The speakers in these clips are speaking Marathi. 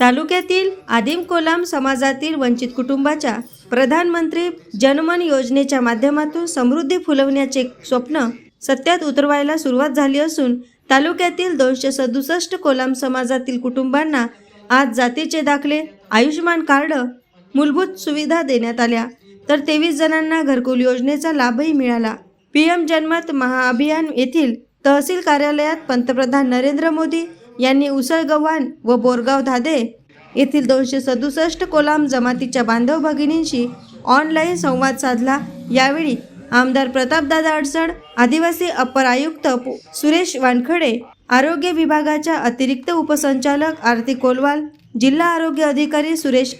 तालुक्यातील आदिम कोलाम समाजातील वंचित कुटुंबाच्या प्रधानमंत्री जनमन योजनेच्या माध्यमातून समृद्धी फुलवण्याचे स्वप्न सत्यात उतरवायला सुरुवात झाली असून तालुक्यातील दोनशे सदुसष्ट कोलाम समाजातील कुटुंबांना आज जातीचे दाखले आयुष्यमान कार्ड मूलभूत सुविधा देण्यात आल्या. तर तेवीस जणांना घरकुल योजनेचा लाभही मिळाला. पी एम जनमत महाअभियान येथील तहसील कार्यालयात पंतप्रधान नरेंद्र मोदी यांनी उसळगव्हाण व बोरगाव धादे येथील दोनशे सदुसष्ट कोलाम जमातीच्या बांधव भगिनींशी ऑनलाईन संवाद साधला. यावेळी आमदार प्रतापदादा अडचण आदिवासी अप्पर आयुक्त पु- सुरेश वानखडे आरोग्य विभागाच्या अतिरिक्त उपसंचालक आरती कोलवाल जिल्हा आरोग्य अधिकारी सुरेश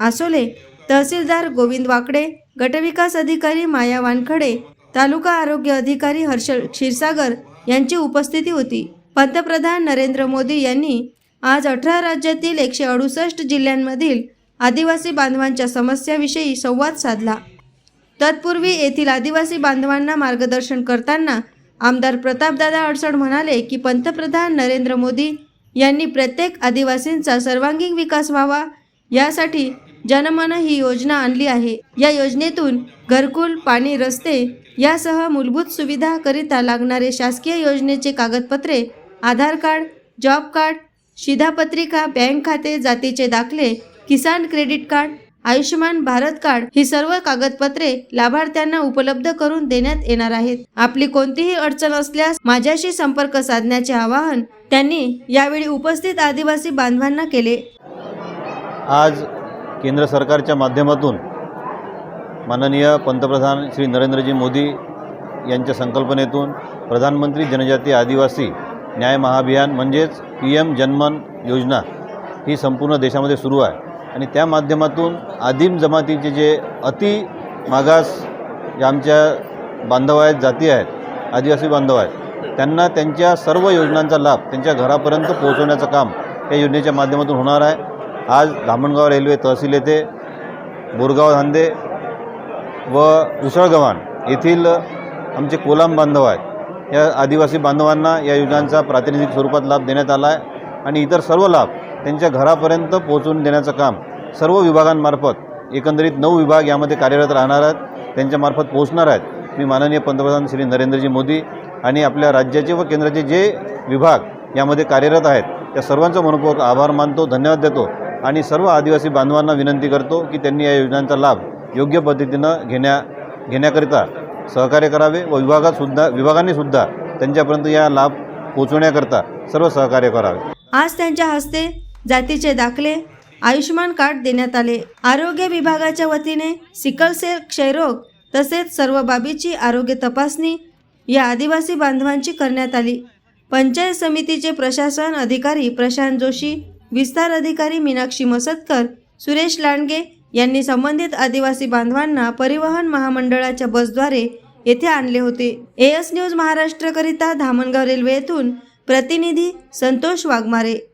आसोले तहसीलदार गोविंद वाकडे गटविकास अधिकारी माया वानखडे तालुका आरोग्य अधिकारी हर्षल क्षीरसागर यांची उपस्थिती होती. पंतप्रधान नरेंद्र मोदी यांनी आज अठरा राज्यातील एकशे अडुसष्ट जिल्ह्यांमधील आदिवासी बांधवांच्या समस्याविषयी संवाद साधला. तत्पूर्वी येथील आदिवासी बांधवांना मार्गदर्शन करताना आमदार प्रतापदादा अडसड म्हणाले की पंतप्रधान नरेंद्र मोदी यांनी प्रत्येक आदिवासींचा सर्वांगीण विकास व्हावा यासाठी जनमन ही योजना आणली आहे. या योजनेतून घरकुल पाणी रस्ते यासह मूलभूत सुविधाकरिता लागणारे शासकीय योजनेचे कागदपत्रे आधार कार्ड जॉब कार्ड शिधापत्रिका बँक खाते जातीचे दाखले Kisan credit card Ayushman Bharat card ही सर्व कागदपत्रे लाभार्थ्यांना उपलब्ध करून देण्यात येणार आहेत. आपली कोणतीही अडचण असल्यास माझ्याशी संपर्क साधण्याचे आवाहन त्यांनी यावेळी उपस्थित आदिवासी बांधवांना केले. आज केंद्र सरकारच्या माध्यमातून माननीय पंतप्रधान श्री नरेंद्रजी मोदी यांच्या संकल्पनेतून प्रधानमंत्री जनजाती आदिवासी न्याय महाभियान म्हणजेच पी एम जनमन योजना ही संपूर्ण देशामध्ये सुरू आहे. आणि त्या माध्यमातून आदिम जमातीचे जे अति मागास जे आमच्या बांधव आहेत जाती आहेत आदिवासी बांधव आहेत त्यांना त्यांच्या सर्व योजनांचा लाभ त्यांच्या घरापर्यंत पोहोचवण्याचं काम या योजनेच्या माध्यमातून होणार आहे. आज धामणगाव रेल्वे तहसील येथे बोरगाव धांदे व उसळगव्हाण येथील आमचे कोलाम बांधव आहेत. या आदिवासी बांधवांना या योजनांचा प्रातिनिधिक स्वरूपात लाभ देण्यात आला आहे आणि इतर सर्व लाभ त्यांच्या घरापर्यंत पोहोचवून देण्याचं काम सर्व विभागांमार्फत एकंदरीत नऊ विभाग यामध्ये कार्यरत राहणार आहेत त्यांच्यामार्फत पोहोचणार आहेत. मी माननीय पंतप्रधान श्री नरेंद्रजी मोदी आणि आपल्या राज्याचे व केंद्राचे जे विभाग यामध्ये कार्यरत आहेत त्या सर्वांचा मनपूर्वक आभार मानतो धन्यवाद देतो आणि सर्व आदिवासी बांधवांना विनंती करतो की त्यांनी या योजनांचा लाभ योग्य पद्धतीनं घेण्या घेण्याकरिता सहकार्य करावे व विभागातसुद्धा विभागानेसुद्धा त्यांच्यापर्यंत या लाभ पोहोचवण्याकरता सर्व सहकार्य करावे. आज त्यांच्या हस्ते जातीचे दाखले आयुष्यमान कार्ड देण्यात आले. आरोग्य विभागाच्या वतीने सिकलसेल क्षयरोग तसेच सर्व बाबीची आरोग्य तपासणी या आदिवासी बांधवांची करण्यात आली. पंचायत समितीचे प्रशासन अधिकारी प्रशांत जोशी विस्तार अधिकारी मीनाक्षी मसतकर सुरेश लांडगे यांनी संबंधित आदिवासी बांधवांना परिवहन महामंडळाच्या बसद्वारे येथे आणले होते. एएस न्यूज महाराष्ट्रकरिता धामणगाव रेल्वे येथून प्रतिनिधी संतोष वाघमारे.